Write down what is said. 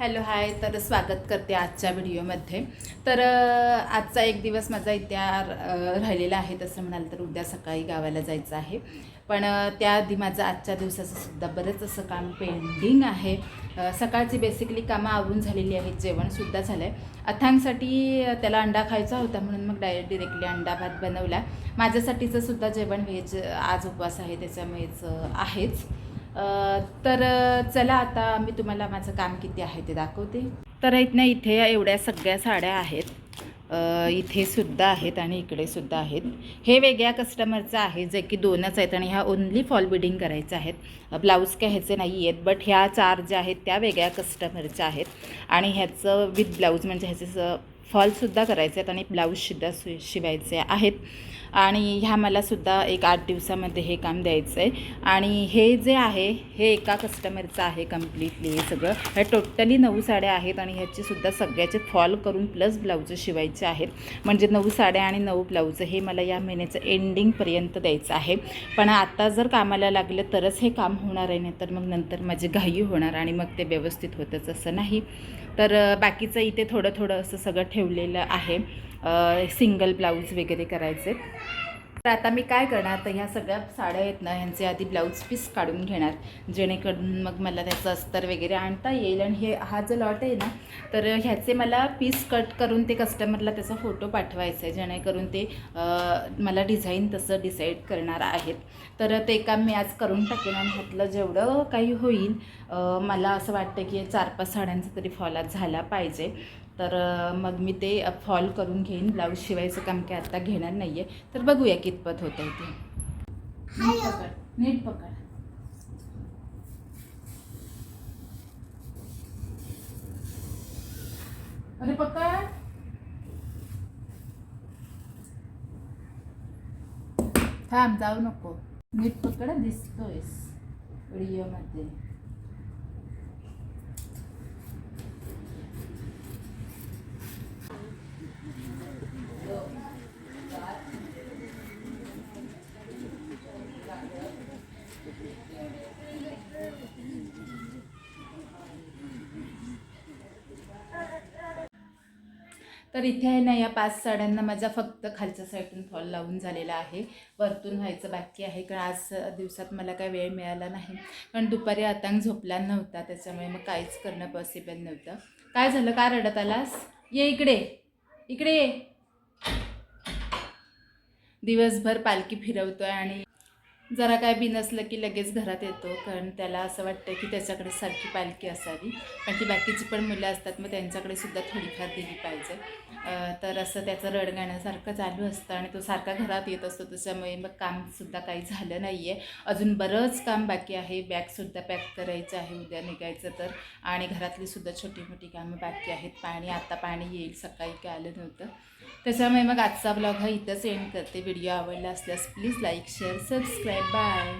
Hello hi. तर स्वागत करते आजच्या व्हिडिओमध्ये. तर आजचा एक दिवस माझा इत्या राहिलेला आहे. तसं म्हणाल तर उद्या सकाळी गावाला जायचं आहे. पण त्याआधी माझं आजच्या दिवसाचं सुद्धा बरंच असं काम पेंडिंग आहे. सकाळची बेसिकली कामं आवरून झालेली आहेत. जेवणसुद्धा झालं आहे अथांगसाठी त्याला अंडा खायचा होता म्हणून मग डायरेक्ट डिरेक्टली अंडा भात बनवला. माझ्यासाठीचं सुद्धा जेवण व्हेज आज उपवास आहे. त्याच्यामुळेच आहेच. तर चला आता मी तुम्हाला माझं काम किती आहे ते दाखवते. तर इथनं इथे एवढ्या सगळ्या साड्या आहेत. इथे सुद्धा आहेत आणि इकडे सुद्धा आहेत. हे वेगळ्या कस्टमरचं आहे जे की दोनच आहेत आणि ह्या ओन्ली फॉल बिडिंग करायच्या आहेत. ब्लाऊज काय ह्याचे नाही आहेत बट ह्या चार ज्या आहेत त्या वेगळ्या कस्टमरच्या आहेत. आणि ह्याचं विथ ब्लाऊज म्हणजे ह्याचे फॉलसुद्धा करायचे आहेत आणि ब्लाऊजसुद्धा शि शिवायचे आहेत. आणि ह्या मला सुद्धा एक आठ दिवसामध्ये हे काम द्यायचं आहे आणि हे जे आहे हे एका कस्टमरचं आहे कम्प्लिटली हे सगळं. ह्या टोटली नऊ साड्या आहेत आणि ह्याचे सुद्धा सगळ्याचे फॉल करून प्लस ब्लाऊज शिवायचे आहेत. म्हणजे नऊ साड्या आणि नऊ ब्लाऊज हे मला या महिन्याचं एंडिंगपर्यंत द्यायचं आहे. पण आता जर कामाला लागलं तरच हे काम होणार आहे नाही तर मग नंतर माझी घाई होणार आणि मग ते व्यवस्थित होतंच असं नाही. तर बाकीचं इथे थोडं थोडं असं सगळं ठेवलेलं आहे. सिंगल ब्लाऊज वगैरे करायचे. तर आता मी काय करणार तर ह्या सगळ्या साड्या आहेत ना ह्यांचे आधी ब्लाऊज पीस काढून घेणार. जेणेकरून मग मला त्याचं अस्तर वगैरे आणता येईल. आणि हे हा जो लॉट आहे ना तर ह्याचे मला पीस कट करून ते कस्टमरला त्याचा फोटो पाठवायचा आहे. जेणेकरून ते मला डिझाईन तसं डिसाईड करणार आहेत. तर ते काम मी आज करून टाकेन आणि ह्यातलं जेवढं काही होईल मला असं वाटतं की चार पाच साड्यांचा तरी फॉल आज झाला पाहिजे. तर मग मी ते फॉल करून घेईन. ब्लाऊज शिवायचं काम काय आता घेणार नाही आहे तर बघूया कितपत होतं आहे ते. नीट पकड. नीट पकड. अरे पकड. थांब जाऊ नको. नीट पकड दिसतोयस. व्हिडिओमध्ये. तर इथे आहे ना या पाच साड्यांना माझा फक्त खालच्या साईडून फॉल लावून झालेला आहे. वरतून व्हायचं बाकी आहे. कारण आज दिवसात मला काही वेळ मिळाला नाही. कारण दुपारी आतांग झोपला नव्हता त्याच्यामुळे मग काहीच करणं पॉसिबल नव्हतं. काय झालं? का रडत आलास? ये इकडे. इकडे ये. दिवसभर पालखी फिरवतोय आणि जरा काय बी नसलं की लगेच घरात येतो कारण त्याला असं वाटतं की त्याच्याकडे सारखी पालखी असावी. पण ती बाकीची पण मुलं असतात मग त्यांच्याकडे सुद्धा थोडीफार दिली पाहिजे. तर असं त्याचं रडगाण्यासारखं चालू असतं आणि तो सारखा घरात येत असतो त्याच्यामुळे मग कामसुद्धा काही झालं नाही आहे अजून बरंच काम बाकी आहे बॅगसुद्धा पॅक करायचं आहे उद्या निघायचं तर. आणि घरातली सुद्धा छोटी मोठी कामं बाकी आहेत पाणी आता पाणी येईल सकाळी काय आलं नव्हतं. त्याच्यामुळे मग आजचा ब्लॉग हा इथंच एंड करते. व्हिडिओ आवडला असल्यास please like share subscribe bye